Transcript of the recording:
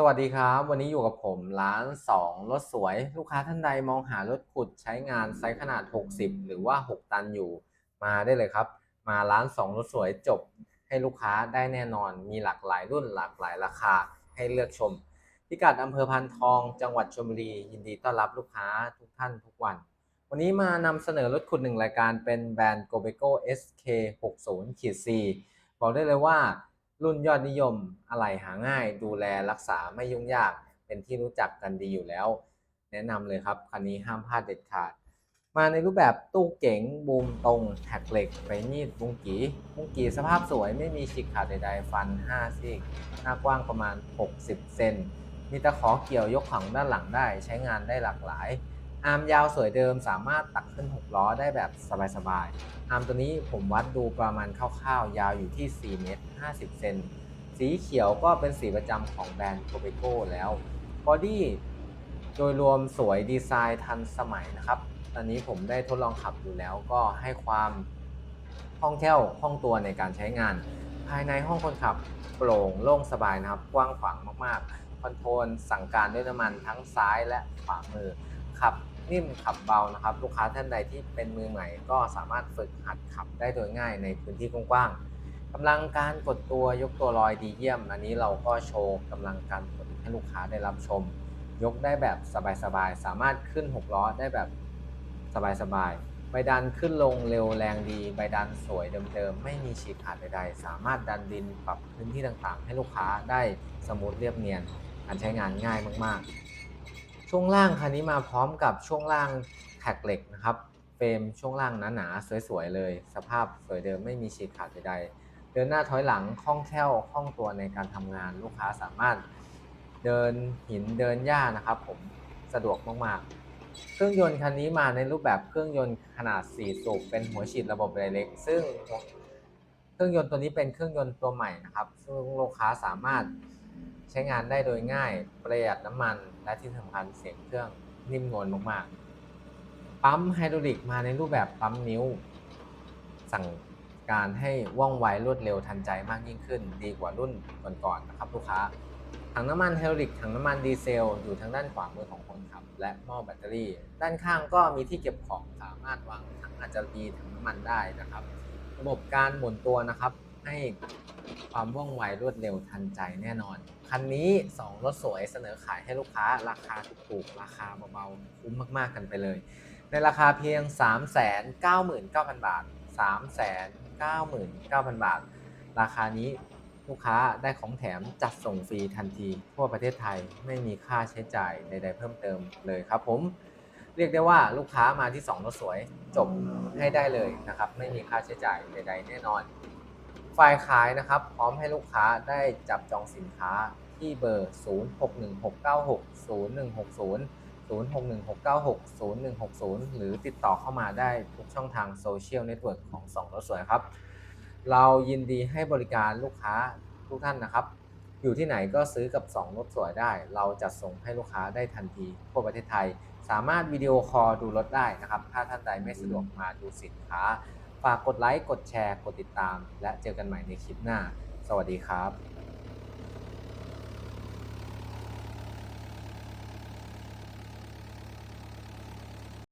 สวัสดีครับ วันนี้อยู่กับผมร้าน 2 รถสวย ลูกค้าท่านใดมองหารถขุดใช้งานไซส์ขนาด 60 หรือว่า 6 ตันอยู่ มาได้เลยครับ มาร้าน 2 รถสวยจบให้ลูกค้าได้แน่นอน มีหลากหลายรุ่นหลากหลายราคาให้เลือกชม พิกัดอำเภอพันทอง จังหวัดชลบุรี ยินดีต้อนรับลูกค้าทุกท่านทุกวัน วันนี้มานำเสนอรถขุดหนึ่งรายการเป็นแบรนด์ g o b e c o SK 60 4 C บอกได้เลยว่า รุ่นยอดนิยมอะไหล่หาง่าย ดูแลรักษาไม่ยุ่งยาก เป็นที่รู้จักกันดีอยู่แล้ว แนะนำเลยครับคันนี้ห้ามพลาดเด็ดขาด มาในรูปแบบตู้เก๋งบูมตรงแท็กเหล็กไฟมีดบุงกีบุงกีสภาพสวยไม่มีฉีกขาดใดๆ ฟัน 5 ซี่หน้ากว้างประมาณ 60 เซนมีตะขอเกี่ยวยกของด้านหลังได้ใช้งานได้หลากหลาย อาร์มยาวสวยเดิมสามารถตักขึ้น 6 ล้อได้แบบสบายๆ อาร์มตัวนี้ผมวัดดูประมาณคร่าวๆ ยาวอยู่ที่ 4 เมตร 50 เซน สีเขียวก็เป็นสีประจำของแบรนด์โ o เ e โกแล้วบอดี้โดยรวมสวยดีไซน์ทันสมัยนะครับ ตอนนี้ผมได้ทดลองขับอยู่แล้วก็ให้ความคล่องแคล่วคล่องตัวในการใช้งาน ภายในห้องคนขับโปร่งโล่งสบายนะครับ กว้างขวางมากๆ คอนโทรลสั่งการด้วยน้ำมันทั้งซ้ายและขวามือ ขับนิ่มขับเบานะครับ ลูกค้าท่านใดที่เป็นมือใหม่ ก็สามารถฝึกหัดขับได้โดยง่ายในพื้นที่กว้างๆกำลังการกดตัวยกตัวลอยดีเยี่ยม อันนี้เราก็โชว์กำลังการกดให้ลูกค้าได้รับชม ยกได้แบบสบายๆสามารถขึ้น 6 ล้อได้แบบสบายๆใบดันขึ้นลงเร็วแรงดีใบดันสวยเดิมๆไม่มีฉีกขาดใดๆ สามารถดันดินปรับพื้นที่ต่างๆ ให้ลูกค้าได้สมูทเรียบเนียนการใช้งานง่ายมากๆ ช่วงล่างคันนี้มาพร้อมกับช่วงล่างแท็กเหล็กนะครับเฟรมช่วงล่างหนาๆสวยๆเลย สภาพสวยเดิมไม่มีฉีกขาดใดๆเดินหน้าถอยหลังคล่องแคล่วคล่องตัวในการทำงานลูกค้าสามารถเดินหินเดินหญ้านะครับผมสะดวกมากๆ เครื่องยนต์คันนี้มาในรูปแบบเครื่องยนต์ขนาด 4 สูบเป็นหัวฉีดระบบไดเรกซึ่งเครื่องยนต์ตัวนี้เป็นเครื่องยนต์ตัวใหม่นะครับ ซึ่งลูกค้าสามารถ ใช้งานได้โดยง่ายประหยัดน้ำมัน และที่สำคัญเสียงเครื่องนิ่มนวลมากๆ ปั๊มไฮดรอลิกมาในรูปแบบปั๊มนิ้ว สั่งการให้ว่องไวรวดเร็วทันใจมากยิ่งขึ้น ดีกว่ารุ่นก่อนๆนะครับลูกค้าถังน้ำมันไฮดรอลิกถังน้ำมันดีเซล อยู่ทางด้านขวามือของคนขับ และหม้อแบตเตอรี่ ด้านข้างก็มีที่เก็บของสามารถวางถังอาจจะมีถังน้ำมันได้นะครับ ระบบการหมุนตัวนะครับให้ ความว่องไวรวดเร็วทันใจแน่นอน คันนี้ 2 รถสวยเสนอขายให้ลูกค้า ราคาถูกๆ ราคาเบาๆ คุ้มมากๆกันไปเลย ในราคาเพียง 399,000 บาท 399,000 บาท ราคานี้ลูกค้าได้ของแถมจัดส่งฟรีทันที ทั่วประเทศไทยไม่มีค่าใช้จ่ายใด ๆ เพิ่มเติมเลยครับผมเรียกได้ว่าลูกค้ามาที่2รถสวยจบให้ได้เลยนะครับ ไม่มีค่าใช้จ่ายใด ๆ แน่นอน ฝ่ายขายนะครับ พร้อมให้ลูกค้าได้จับจองสินค้าที่เบอร์ 0616960160 0616960160หรือติดต่อเข้ามาได้ทุกช่องทางโซเชียลเน็ตเวิร์กของ2รถสวยครับ เรายินดีให้บริการลูกค้าทุกท่านนะครับ อยู่ที่ไหนก็ซื้อกับ 2 รถสวยได้ เราจะส่งให้ลูกค้าได้ทันทีทั่วประเทศไทย สามารถวิดีโอคอลดูรถได้นะครับ ถ้าท่านใดไม่สะดวกมาดูสินค้า ฝากกดไลค์ กดแชร์ กดติดตาม และเจอกันใหม่ในคลิปหน้า สวัสดีครับ